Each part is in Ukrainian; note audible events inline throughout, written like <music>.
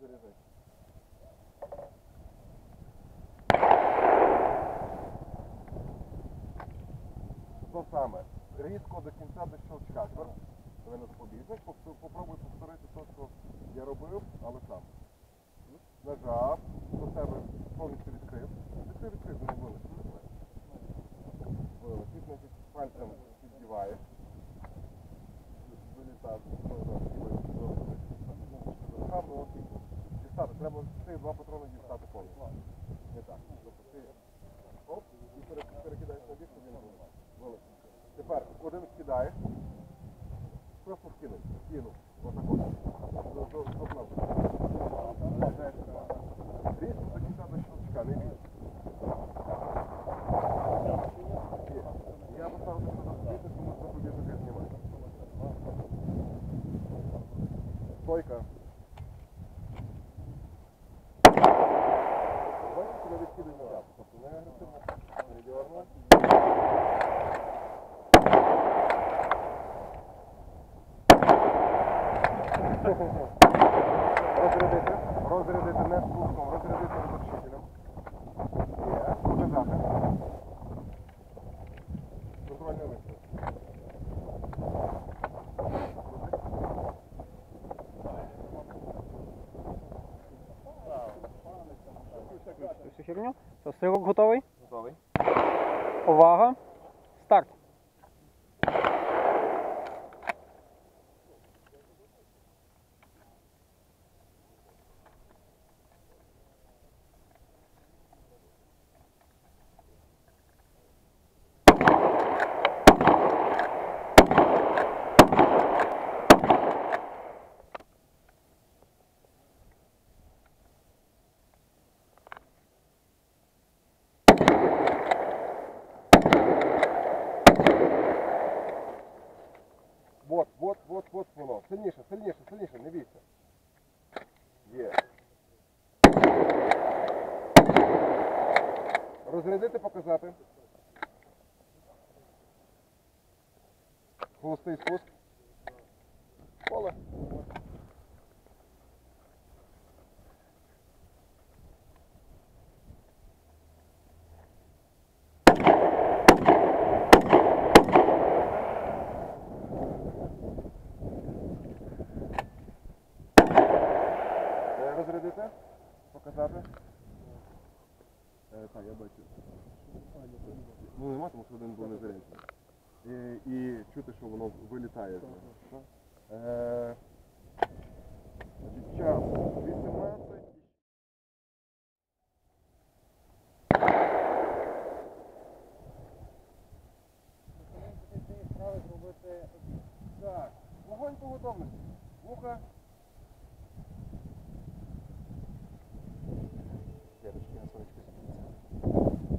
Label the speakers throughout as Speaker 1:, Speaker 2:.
Speaker 1: Заряджай. То саме. Різко до кінця до щелчка. Тепер ви нас побіжиш, попробуй повторити те, що я робив, але сам. Нажав, до себе повністю відкрив. Відкрив, відкрив, не. Значить, пальцем піддіваєш. Дістати. Треба ці два патрони дістати повністю. Не так. Тобто ти оп, і пере- перекидаєш на бік, щоб він був. Вилив. Тепер один скидаєш. Просто скинув. Скинув. Отак от. До- до- до кнопки. Різко до кінця до щелчка, не бій. Є. Я поставив себе на світи, тому що запобіжника знімаю. Стойка. Бачиш, тебе відкидує назад. Тобто не агресивно, не дьорно. Розрядити. Розрядити не спуском, розрядити розрушителем. Є. Показати. Контрольний вистріл.
Speaker 2: Всю херню. Готовий.
Speaker 1: Готовий.
Speaker 2: Увага.
Speaker 1: Холостий спуск. Поле. Е, Розрядити, показати. Е, так, я бачу. Ну нема, тому що один був не. І, чути, що воно вилітає. з нього. Е, значить, час 18. Так, вогонь по готовності. Вуха. Дядечки на сонечко світиться.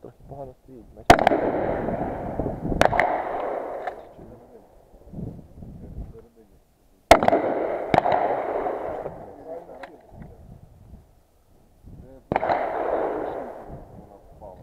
Speaker 2: Трохи погано стоїть, бачиш?
Speaker 1: Вона впала.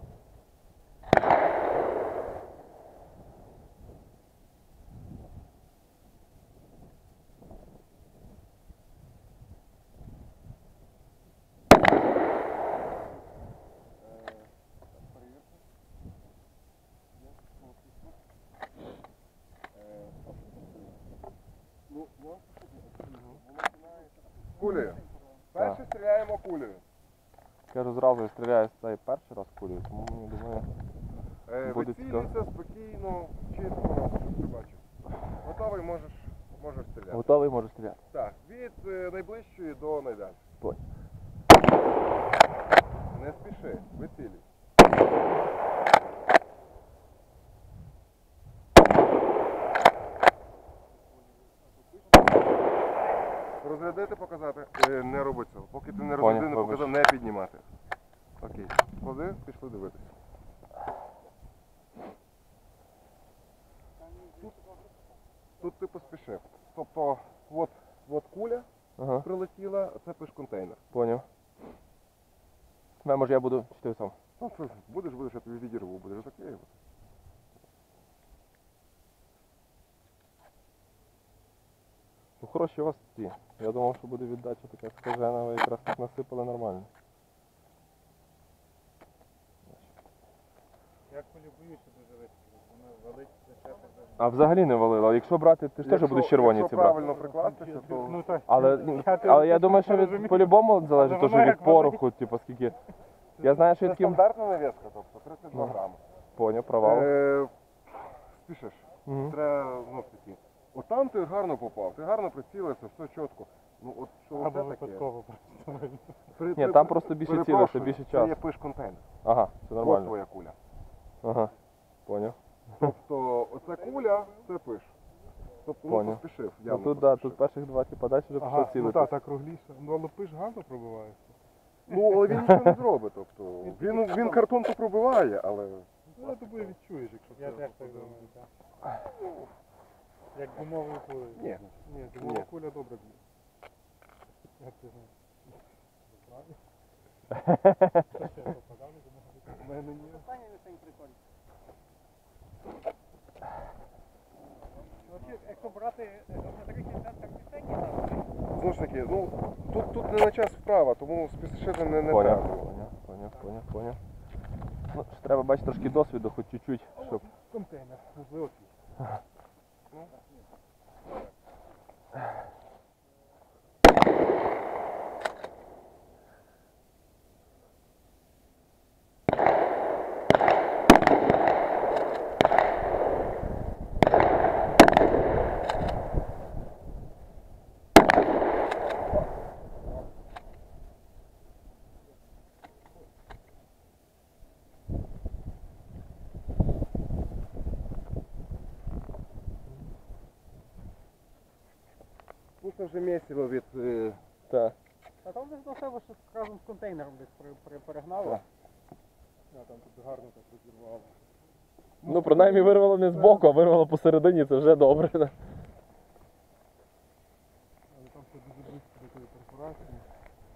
Speaker 1: Кулею. Перше стріляємо кулею.
Speaker 3: Кажу, зразу я стріляю з цієї перший раз кулею, тому мені думаю,
Speaker 1: Е,
Speaker 3: Буде
Speaker 1: Вицілюйся спокійно, чітко, щоб ти бачив. Готовий можеш, можеш стріляти.
Speaker 3: готовий можу стріляти.
Speaker 1: Так, від е, найближчої до найдальшої. Не спіши, вицілюй. Розрядити, показати. Е, не роби цього. Поки ти не
Speaker 3: Понял,
Speaker 1: не
Speaker 3: вибач.
Speaker 1: показав, не піднімати. Окей. Клади, пішли дивитися. Тут, тут ти поспішив. Тобто, от, от куля
Speaker 3: Ага,
Speaker 1: прилетіла, це пиш контейнер.
Speaker 3: поняв. Тебе, може я буду, чи ти
Speaker 1: Ну, це будеш, будеш, я тобі відірву, будеш.
Speaker 3: Ну хороші у вас ці. Я думав, що буде віддача така скажена, ви якраз так насипали нормально.
Speaker 4: Я колі боюся дуже вистрілити, воно валить зачати.
Speaker 3: А взагалі не валило. А якщо брати, ти ж теж будеш червоні ці
Speaker 1: Якщо
Speaker 3: брати.
Speaker 1: правильно прикластися, то...
Speaker 4: Ну так,
Speaker 3: Але, <laughs> ну, але я думаю, що <laughs> від по-любому залежить
Speaker 4: Але
Speaker 3: теж
Speaker 4: воно
Speaker 3: від
Speaker 4: як
Speaker 3: пороху, типу скільки. Я знаю, що
Speaker 1: Це стандартна навіска, тобто 32
Speaker 3: Ну.
Speaker 1: грами.
Speaker 3: поняв, провал.
Speaker 1: Е, Спішиш.
Speaker 3: Мгм.
Speaker 1: Треба, ну, такі. От там ти гарно попав, ти гарно прицілився, все чітко. Ну от що
Speaker 4: або
Speaker 1: таке?
Speaker 4: випадково просто.
Speaker 1: При-
Speaker 3: Ні,
Speaker 1: при-
Speaker 3: там просто більше
Speaker 1: перепрошую,
Speaker 3: це більше
Speaker 1: Це є
Speaker 3: часу.
Speaker 1: пиш контейнер.
Speaker 3: Ага, все
Speaker 1: От
Speaker 3: нормально.
Speaker 1: твоя куля.
Speaker 3: Ага. Поняв.
Speaker 1: Тобто оця куля це пиш. Тобто ну,
Speaker 3: Поняв.
Speaker 1: поспішив.
Speaker 3: Ну
Speaker 1: явно
Speaker 3: тут, да,
Speaker 1: поспішив.
Speaker 3: тут перших два типа далі вже
Speaker 4: Ага,
Speaker 3: пішов
Speaker 4: ну
Speaker 3: цілити.
Speaker 4: так, так кругліше. Ну але пиш гарно пробивається.
Speaker 1: Ну, але він нічого не зробить. Тобто, він, він картонку пробиває, але
Speaker 4: Ну, я тобою відчуєш, якщо Я теж так думаю, так. Як гумовий кулею.
Speaker 1: ні.
Speaker 4: Ні,
Speaker 1: Ні.
Speaker 4: гумова куля добре б'є. Як ти знаєш? Ще
Speaker 1: У мене ні.
Speaker 2: Останній лишень прикольний. Якщо брати
Speaker 1: Знову ж таки, ну тут, тут не на час вправа, тому спішити не, не
Speaker 3: Поняв,
Speaker 1: треба.
Speaker 3: поняв, поняв, поняв, поняв. Ну, ж треба бачити трошки досвіду, хоч чуть-чуть, щоб.
Speaker 4: контейнер, можливо, твій. <laughs> Yeah.
Speaker 1: Тут вже місиво від. е.
Speaker 2: Та там десь до себе щось разом з контейнером десь при, при, перегнали.
Speaker 1: Так.
Speaker 4: Там тут гарно так розірвало.
Speaker 3: Ну, принаймні вирвало не збоку, а вирвало посередині, це вже добре.
Speaker 4: Але там все дуже близько до тієї перфорації.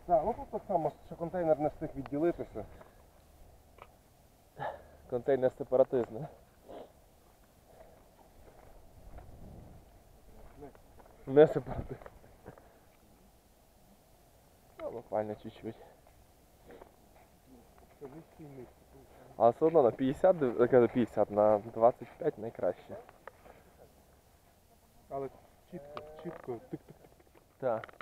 Speaker 1: Так, ну тут так само, що контейнер не встиг відділитися.
Speaker 3: Контейнер сепаратизм. не? Не сепаратизм. Ну, буквально чуть-чуть. Але все одно на 50, див- кажу 50, на 25 найкраще.
Speaker 4: Але чітко, чітко, тик-тик.
Speaker 3: Так.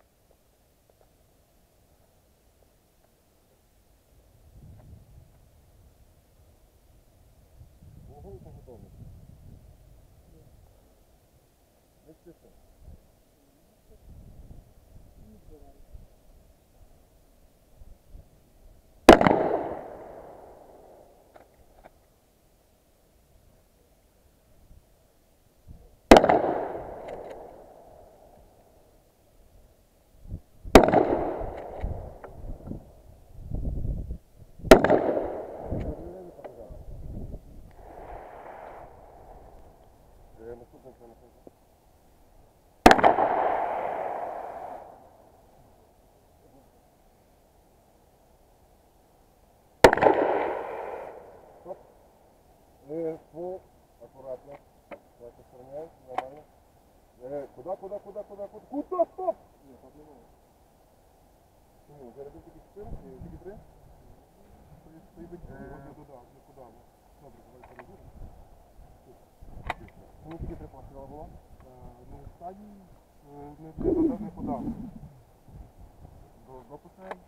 Speaker 1: Е, наступний це наступний. Стоп. Е, по, акуратно. Так, охороняй, нормально. Е, куда, куда, куда, куда, куда? Куда, стоп! Ні, так не можна. Чому? Зараз тільки чотири, Ні, тільки три?
Speaker 4: Ти би
Speaker 1: Е.
Speaker 4: не додав, не подав. Добре, давай перейдемо.
Speaker 1: Ну, тільки три постріли було.
Speaker 4: Е, Ну, стадії е, не, не додав, не подав.
Speaker 1: До, допускаємо.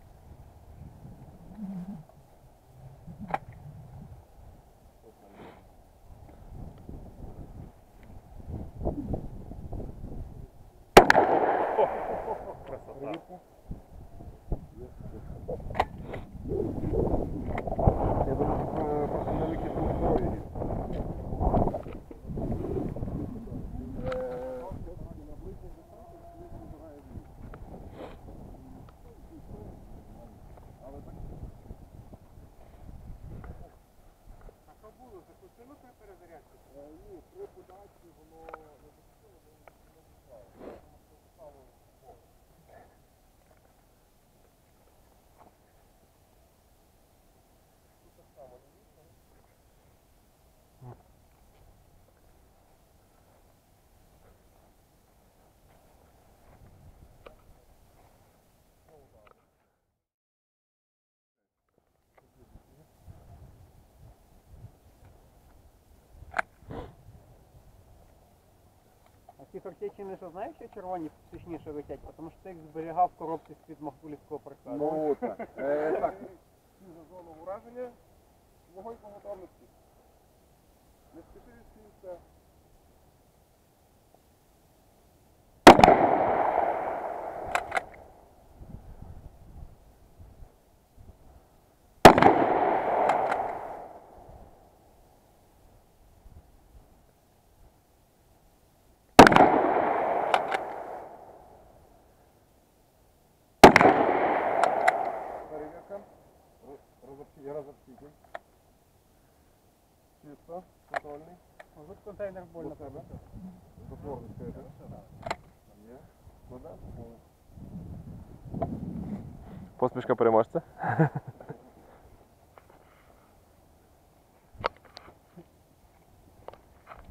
Speaker 4: Перевірка.
Speaker 1: Я думаю, е, просто невеликий був здоров'я.
Speaker 4: А що було? Запустили при перезарядці?
Speaker 1: Ні, при подачі воно не
Speaker 2: ці картечі не що знаєш, що червоні точніше летять, тому що ти їх зберігав в коробці з-під махбулівського прикладу.
Speaker 1: Ну так. Е, так. Всі за зону ураження. Вогонь по готовності. Не спіши. Розобщитель. Чисто. Контрольний.
Speaker 2: Тут контейнер больно
Speaker 1: До себе. Затвор. Є. Вода.
Speaker 3: Посмішка переможця. <laughs>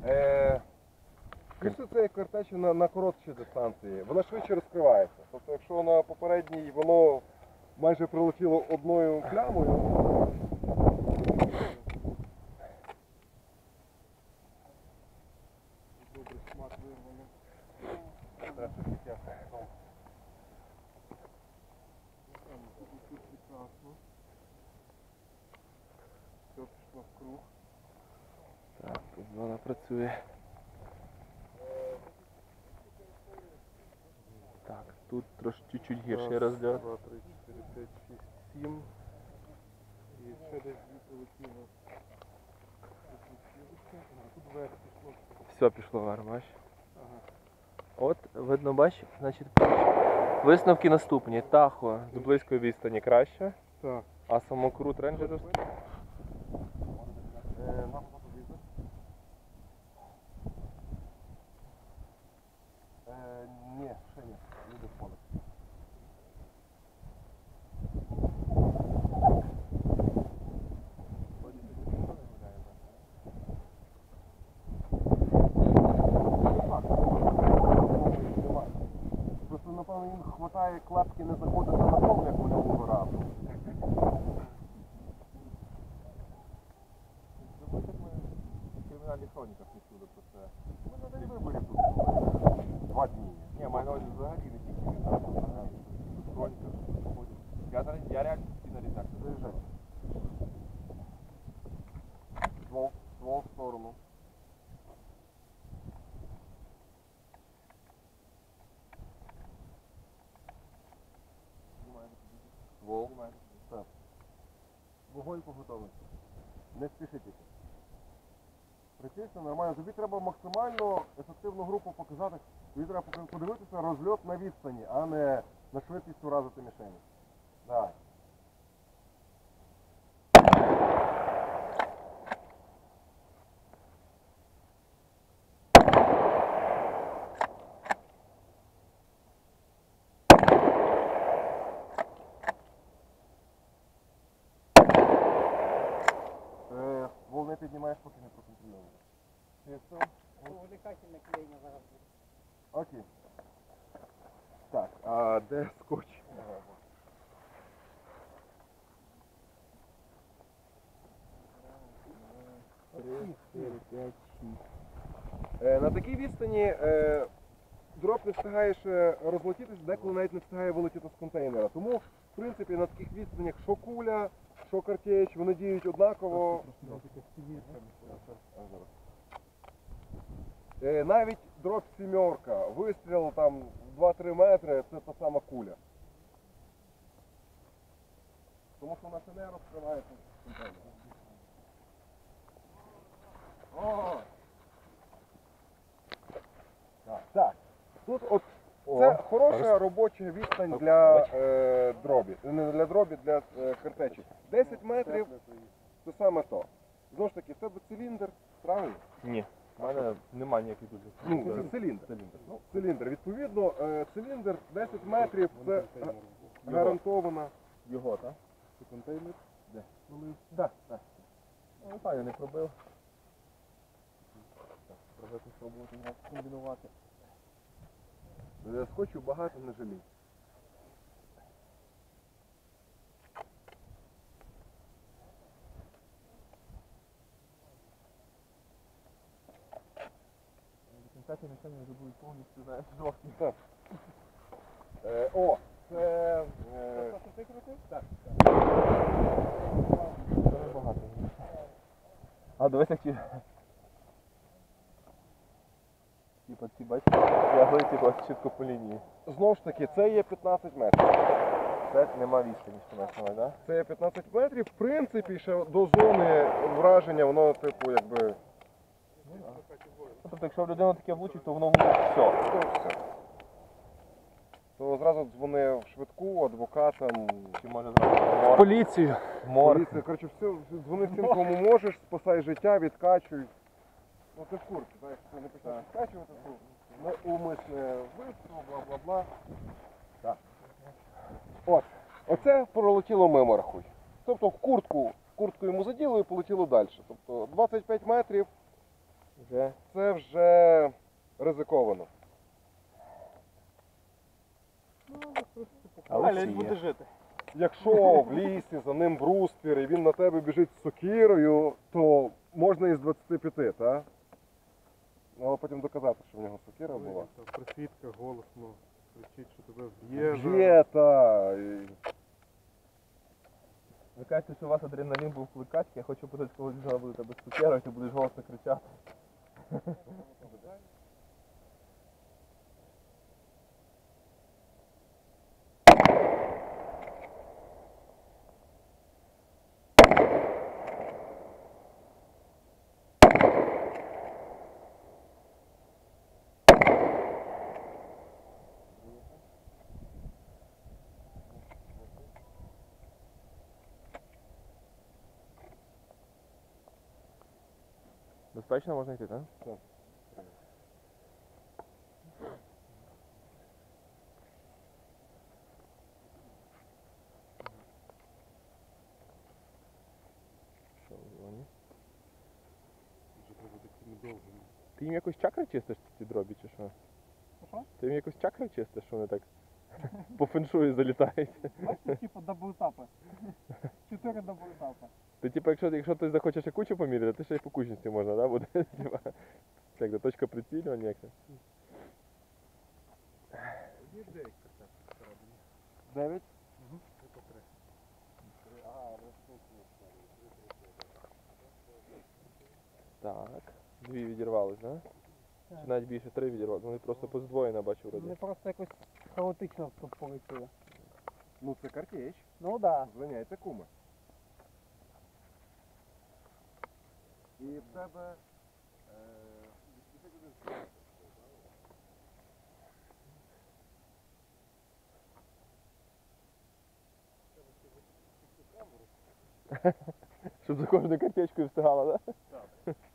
Speaker 1: Е, Після цієї картечі на, на коротшій дистанції, вона швидше розкривається. Тобто, якщо на попередній воно майже прилетіло одною плямою, Добре, смак вирвано. Все пішло в круг.
Speaker 3: Так, тут зона працює. Так, тут трошки чуть-чуть гірший розльот.
Speaker 1: 2, 3, 4, 5, 6, 7. І ще десь дві прилетіло. Тут вверх пішло.
Speaker 3: Все пішло вверх, бач.
Speaker 1: Ага.
Speaker 3: От, видно, бач, значить, висновки наступні. Тахо з близької відстані краще,
Speaker 1: Так.
Speaker 3: а самокрут рейнджеру
Speaker 1: Е, нам фотовізор. Е, ні, ще ні. Не до фону. Просто, їм хватає клапки не заходити на пол, як минулого разу.
Speaker 3: кримінальних хроніках не чули про це.
Speaker 1: Ми на день виборів тут були. Два дні.
Speaker 3: Ні, майно взагалі не тільки від нас, взагалі. Тут хроніка ходять. Я, зараз- я реально постійно літак.
Speaker 1: Заїжджай. Ствол, ствол в сторону. Ствол. Так. Вогонь по готовності. Не спішіть. Прицілься нормально. Тобі треба максимально ефективну групу показати. Тобі треба подивитися розльот на відстані, а не на швидкість уразити мішені. Давай. Е, на такій відстані е, дроп не встигаєш розлетітися, деколи навіть не встигає вилетіти з контейнера. Тому, в принципі, на таких відстанях що куля, що картеч, вони діють однаково. Е, навіть дроп сімерка, вистріл там 2-3 метри, це та сама куля. Тому що вона ще не розкривається. О! Так, так. Тут от це хороша робоча відстань для е, дробі. Не для дробі, для е, картечі. 10 метрів це саме то. Знову ж таки, тебе циліндр, правильно?
Speaker 3: Ні, в мене немає ніяких дуже.
Speaker 1: Ну, це циліндр. Ну, циліндр. Відповідно, е, циліндр 10 метрів це га- гарантована.
Speaker 3: Його, так?
Speaker 1: Це контейнер? Де? Так, так.
Speaker 3: Ну, так, я не пробив. Пробити спробувати його комбінувати.
Speaker 1: Е, Скотчу багато не жалій.
Speaker 3: До кінця ти не вони вже будуть повністю, знаєш, жовті.
Speaker 1: Е, о, це... Е, так.
Speaker 3: Це небагато. А, дивись, як ті... Типа ці, бачиш, тягли типу, чітко по лінії.
Speaker 1: Знову ж таки, це є 15 метрів.
Speaker 3: Це нема відстані, що да?
Speaker 1: Це є 15 метрів. В принципі, ще до зони враження, воно, типу, якби...
Speaker 3: Ну, тобто, якщо в людину таке влучить, то воно влучить все.
Speaker 1: То все. То зразу дзвонив швидку, адвокатам.
Speaker 3: Чи може зразу.
Speaker 4: Поліцію.
Speaker 3: мор.
Speaker 1: Поліція, коротше, все, дзвони всім, кому можеш, спасай життя, відкачуй. Ну ти в курсі, так, якщо не почнеш відкачувати, то неумисне вбивство, бла-бла-бла. Так. От, оце пролетіло мимо, рахуй. Тобто в куртку, куртку йому заділо і полетіло далі. Тобто 25 метрів
Speaker 3: Вже
Speaker 1: це вже ризиковано.
Speaker 3: Але
Speaker 2: Далі він буде жити.
Speaker 1: Якщо в лісі за ним бруствір і він на тебе біжить з сокирою, то можна і з 25, так? Ну, але потім доказати, що в нього сокира була.
Speaker 4: Присвідка голосно кричить, що тебе вб'є. зараз.
Speaker 1: Є, та. і-
Speaker 3: Ви кажете, що у вас адреналін був кликачки, я хочу подати, коли буде тебе сукера, ти будеш голосно кричати. Безпечно можна йти, так?
Speaker 1: Так.
Speaker 3: Що в зоні?
Speaker 4: Вже треба такими довгими.
Speaker 3: Ти їм якось чакри чистиш ці дробі, чи що?
Speaker 2: Що?
Speaker 3: Ти їм якось <laughs> по феншую залітають?
Speaker 2: Бачите, типу даблетапи. Чотири даблетапи.
Speaker 3: Ти типу, якщо, якщо ти захочеш ще кучу поміряти, то ще й по кучності можна, да? Буде, типа, як то, точка прицілювання, як це?
Speaker 1: Дев'ять?
Speaker 3: Так. Дві відірвались, да? Чи навіть більше три відірвались. Вони просто поздвоєно бачу вроді.
Speaker 2: Вони просто якось хаотично тут полетіли.
Speaker 1: Ну це картеч.
Speaker 2: Ну так.
Speaker 1: Звиняйте куми. І в тебе. Е... <laughs>
Speaker 3: Щоб за кожною картечкою встигала, да? Тут так <laughs>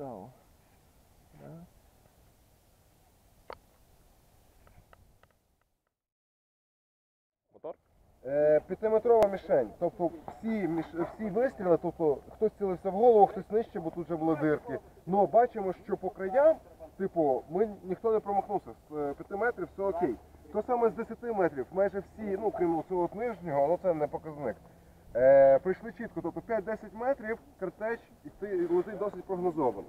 Speaker 3: цікаво. Да? Мотор?
Speaker 1: Е, п'ятиметрова мішень. Тобто всі, міш... всі вистріли, тобто хтось цілився в голову, хтось нижче, бо тут вже були дирки. Ну бачимо, що по краям, типу, ми ніхто не промахнувся. З е, 5 метрів все окей. То саме з 10 метрів, майже всі, ну крім цього нижнього, але це не показник. Е, прийшли чітко, тобто 5-10 метрів, картеч летить досить прогнозовано.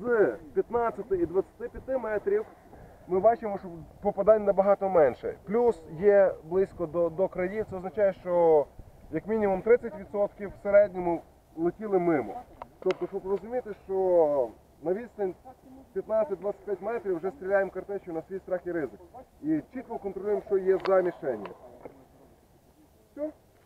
Speaker 1: З 15 і 25 метрів ми бачимо, що попадань набагато менше. Плюс є близько до, до країв, це означає, що як мінімум 30% в середньому летіли мимо. Тобто, щоб розуміти, що на відстань 15-25 метрів вже стріляємо картечю на свій страх і ризик. І чітко контролюємо, що є за мішенью.